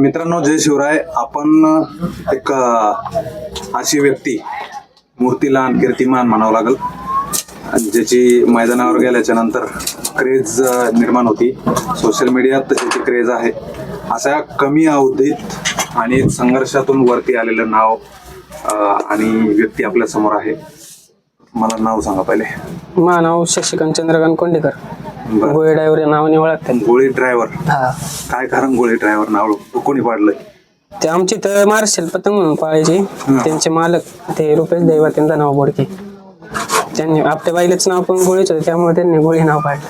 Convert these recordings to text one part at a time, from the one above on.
मित्रांनो जय शिवराय. आपण एक अशी व्यक्ती मूर्तीलान कीर्तिमान म्हणावं लागल. आणि ज्याची मैदानावर गेल्याच्यानंतर क्रेज निर्माण होती. सोशल मीडियात त्याची क्रेज आहे. अशा कमी अवधीत आणि एक संघर्षातून वरती आलेलं नाव आणि व्यक्ती आपल्यासमोर आहे. मला नाव सांगा पहिले. माझं नाव शशिकांत चंद्रकांत कोंडेकर. गोळे ड्रायव्हर या नावाने ओळखतात. गोळी ड्रायव्हर हा. काय कारण गोळी ड्रायव्हर नाव कोणी पाडलंय ते आमची तर मार्शल पतंग म्हणून पाळायचे त्यांचे मालक ते रुपेश दैवा त्यांचं नाव बोडके. त्यांनी आपल्या बाईलाच नाव पण गोळीच होते त्यामुळे त्यांनी गोळी नाव पाडलं.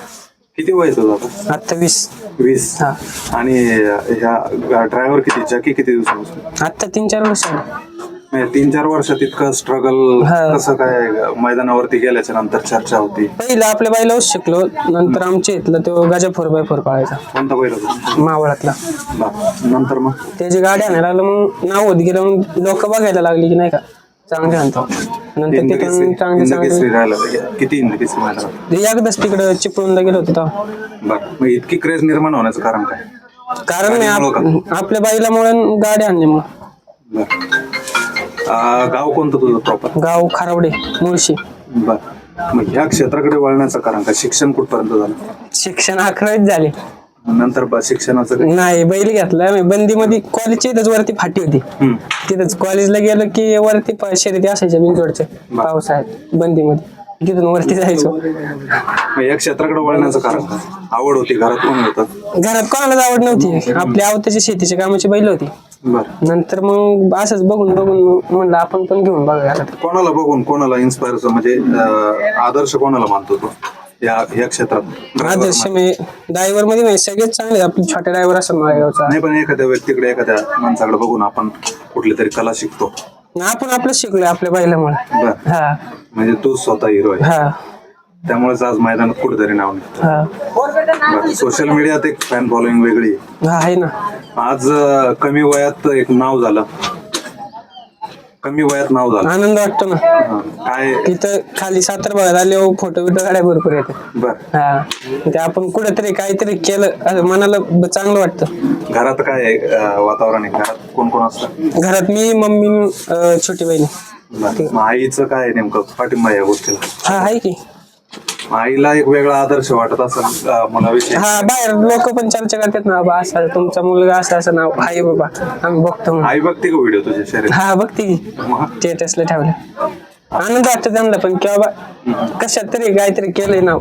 किती वय तुझं आता आत्ता वीस. वीस. हा. आणि ह्या ड्रायव्हर किती जकी किती दिवसापासून? आत्ता तीन चार वर्ष म्हणजे तीन चार वर्षात इतकं स्ट्रगल हा. कसं काय मैदानावरती गेल्याच्यानंतर चर्चा होती? पहिलं आपल्या बाईलाच शिकलो नंतर आमच्या इथलं तो गाजा फोर बाय फोर पाळायचा कोणता होता? मावळातला. बरं. नंतर मग? त्याची गाडी आणायला लागलं मग नाव होत गेलं मग लोक बघायला लागली की नाही का? चांगले आणतो. नंतर तिथून चांगले किती मैदानात एकदाच तिकडं चिपळूनला गेलो होतो तेव्हा. बरं मग इतकी क्रेज निर्माण होण्याचं कारण काय? कारण आप- आपल्या बाईला म्हणून गाडी आणली मग. बरं गाव कोणतं तुझं प्रॉपर गाव खारवडे मुळशी. बरं. मग ह्या क्षेत्राकडे वळण्याचं कारण काय? शिक्षण कुठपर्यंत झालं? शिक्षण अकरावीत झाले. नंतर ब- शिक्षणाचं काय? नाही बैल घेतला. मी बंदीमध्ये कॉलेजच्या इथंच वरती फाटी होती. हम्म. तिथंच कॉलेजला गेलो की वरती प- शर्यती असायच्या बिंजोडच्या पावसाळ्यात बंदीमध्ये. तिथून वरती जायचो. मग या क्षेत्राकडे वळण्याचं कारण काय? आवड होती घरात कोण होतं? घरात कोणालाच आवड नव्हती. आपल्या आवताची शेतीच्या कामाची बैल होती. बरं. नंतर मग असंच बघून बघून म्हणलं आपण पण घेऊन आता. कोणाला बघून कोणाला इन्स्पायर म्हणजे अं, आदर्श कोणाला मानतो तो? या या क्षेत्रात? आदर्श मी ड्रायव्हरमध्ये नाही सगळेच चांगले आपले छोटे ड्रायव्हर असं माळेगावचा नाही पण एखाद्या व्यक्तीकडे एखाद्या माणसाकडे बघून आपण कुठली तरी कला शिकतो. आपण आपलं शिकलोय आपल्या बैलामुळे. बर. हा. म्हणजे तू स्वतः हिरो आहे. हा. त्यामुळेच आज मैदानात कुठेतरी नाव हा. सोशल मीडियात एक फॅन फॉलोईंग वेगळी आहे. हा आहे ना. आज अं, कमी वयात एक नाव झालं. कमी वयात नाव झालं. आनंद वाटतो ना. हा. काय? तिथं खाली सातार भागात आले फोटो बिटो काढाय भरपूर येते. बर. हा. ते आपण कुठेतरी काहीतरी केलं असं मनाला ब- चांगलं वाटतं. घरात काय अं, वातावरण आहे? घरात कोण कोण असतं? घरात मी मम्मी अं, छोटी बहिणी. बरं. मग आईचं काय नेमकं? पाठिंबा या गोष्टीला? हा आहे की. आईला एक वेगळा आदर्श वाटत असेल अं, मुलाविषयी. हा बाहेर लोक पण चर्चा करतात ना बा असं तुमचा मुलगा असं असं नाव आहे बाबा आम्ही बघतो म्हणून. आई बघते का व्हिडिओ तुझ्या शरीर हा बघते की. स्टेटसला ठेवलं. आनंद वाटतो त्यांना पण किंवा बा कशात तरी काहीतरी केलंय नाव.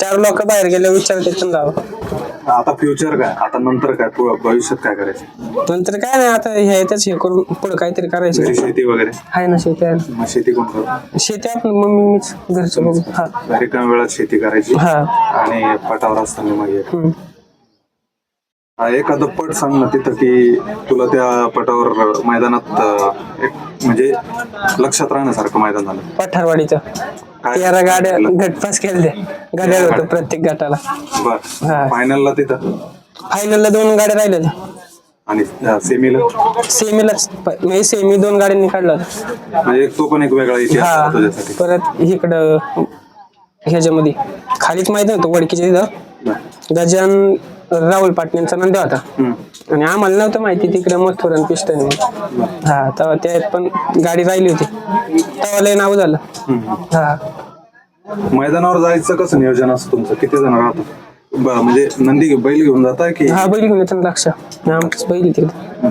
चार लोक बाहेर गेले विचारतात त्यांना आता फ्युचर काय? आता नंतर काय? भविष्यात काय करायचं? नंतर काय नाही आता हे येतच हे करून पुढे काहीतरी करायचं. घरी शेती वगैरे? आहे ना शेती आहे. मग शेती कोण करत? शेती आपण मम्मी मीच घरचं बघू हा. घरी कमी वेळात शेती करायची. हा. आणि पटावर असताना मग हे. हम्म. हा, एखादं पट सांग ना तिथं की तुला त्या पटावर मैदानात अं, एक म्हणजे लक्षात राहण्यासारखं मैदान झालं. पठारवाडीचं? तेरा गाड्या गटपास केले गाड्या होतं प्रत्येक गटाला. हा. फायनलला तिथं? फायनलला दोन गाड्या राहिल्या आणि सेमीला सेमीलाच म्हणजे सेमी दोन गाड्यांनी काढला होता म्हणजे एक तो पण एक वेगळा इतिहास हा. तुझ्यासाठी परत इकडं ह्याच्यामध्ये. खालीच मैदान होतं वडकीच्या तिथं. बर. गजान राहुल पाटणेंचा नंदी होता. हम्म. आणि आम्हाला नव्हतं माहिती तिकडे मथुर आणि पिस्टन. हा तेव्हा त्यात पण गाडी राहिली होती. तेव्हा लय नाव झालं. हा. मैदानावर जायचं कसं नियोजन असतं तुमचं? किती जण राहतो? बर म्हणजे नंदी बैल घेऊन जाताय की? हा बैल घेऊन येतं ना लक्ष. आमचंच बैल तिकडे.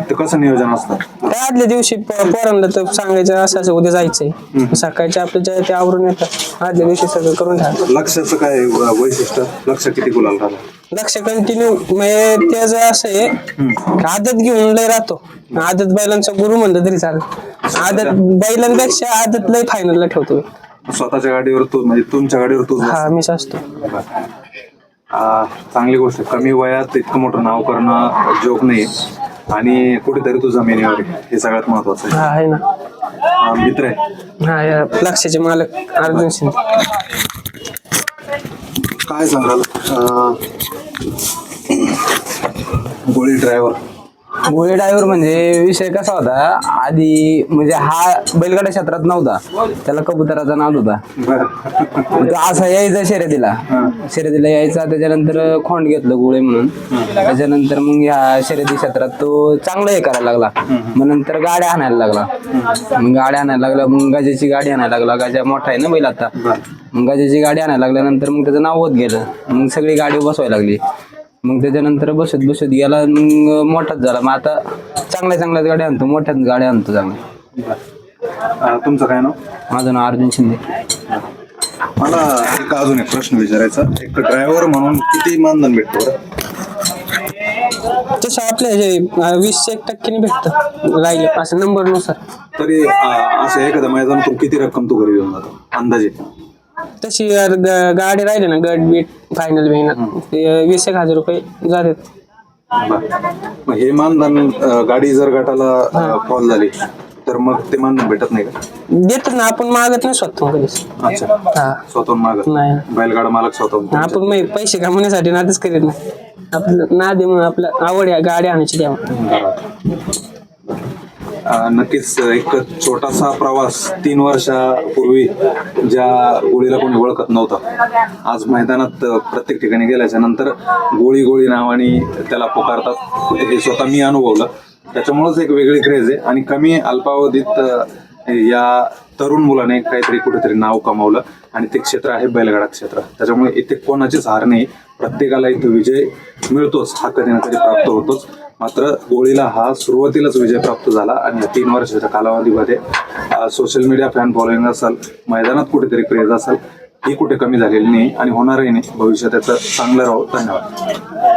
ते कसं नियोजन असतं त्या आदल्या दिवशी प- पोरांना तर सांगायचं असं असं उद्या जायचंय. सकाळच्या आपल्या जे ते आवरून येतात. आदल्या दिवशी सगळं करून ठेवा लक्षाचं काय वैशिष्ट्य? लक्ष किती गुलाल लक्ष कंटिन्यू म्हणजे त्याचं असं आहे की आदत घेऊन लय राहतो. आदत बैलांचा गुरु म्हणलं तरी चालेल. आदत बैलांपेक्षा आदत लय फायनलला ठेवतो स्वतःच्या गाडीवर तू म्हणजे तुमच्या गाडीवर तू हा मीच असतो चांगली गोष्ट आहे. कमी वयात इतकं मोठं नाव करणं जोक नाही आणि कुठेतरी तू जमिनीवर आहे. हे सगळ्यात महत्वाचं आहे. हा आहे ना. हा, मित्र आहे. हा या लक्षाचे मालक अर्जुन शिंदे काय सांगाल? अं, गोळी ड्रायव्हर गोळे ड्रायव्हर म्हणजे विषय कसा होता आधी म्हणजे हा बैलगाडा क्षेत्रात नव्हता त्याला कबुतराचा नाद होता. तो असा यायचा शर्यतीला. शर्यतीला यायचा त्याच्यानंतर खोंड घेतलं गोळे म्हणून. त्याच्यानंतर मग ह्या शर्यती क्षेत्रात तो चांगलं हे करायला लागला. मग नंतर गाड्या आणायला लागला. मग गाड्या आणायला लागला मग गाजाची गाडी आणायला लागला. गाजा मोठा आहे ना बैल आता. मग गाजाची गाडी आणायला लागल्यानंतर मग त्याचं नाव होत गेलं. मग सगळी गाडी बसवायला लागली. मग त्याच्यानंतर बसत बसत गेला मग मोठाच झाला. मग आता चांगल्या चांगल्याच गाड्या आणतो मोठ्याच गाड्या आणतो चांगल्या. अं, तुमचं काय नाव? माझं नाव अर्जुन शिंदे. मला एक अजून एक प्रश्न विचारायचा. एक ड्रायव्हर म्हणून किती मानधन भेटतो बरं? तसं आपल्या हे अं, वीस एक टक्क्याने भेटतं. राहिले असं नंबरनुसार तरी अं, असं एखाद्या मैदानातून किती रक्कम तू घरी घेऊन जातो? अंदाजे. तशी ग- गाडी राहिली ना गट बीट फायनल बिनल ते वीस एक हजार रुपये जातात. मग हे मानधन अं, गाडी जर गटाला कॉल झाली तर मग ते मानधन भेटत नाही का? देतात ना आपण मागत नाही स्वतः कधीच. अच्छा. हा. स्वतःहून मागत नाही. बैलगाडा मालक स्वतःहून आपण मग पैसे कमवण्यासाठी नादच करीत नाही. आपलं नाद आहे म्हणून आपलं आवड आहे गाडी आणायची अं, नक्कीच एक छोटासा प्रवास तीन वर्षापूर्वी ज्या गोळीला कोणी ओळखत नव्हतं. आज मैदानात प्रत्येक ठिकाणी गेल्याच्यानंतर गोळी गोळी नावाने त्याला पुकारतात. हे स्वतः मी अनुभवलं. त्याच्यामुळेच एक वेगळी क्रेज आहे आणि कमी अल्पावधीत या तरुण मुलाने काहीतरी कुठेतरी नाव कमावलं आणि ते क्षेत्र आहे बैलगाडा क्षेत्र. त्याच्यामुळे इथे कोणाचीच हार नाही. प्रत्येकाला इथं विजय मिळतोच हा कधी ना कधी प्राप्त होतोच. मात्र गोळीला हा सुरुवातीलाच विजय प्राप्त झाला आणि या तीन वर्षाच्या कालावधीमध्ये सोशल मीडिया फॅन फॉलोईंग असेल मैदानात कुठेतरी क्रेज असेल ही कुठे कमी झालेली नाही आणि होणारही नाही. भविष्यात त्याचं चांगलं राहू. धन्यवाद.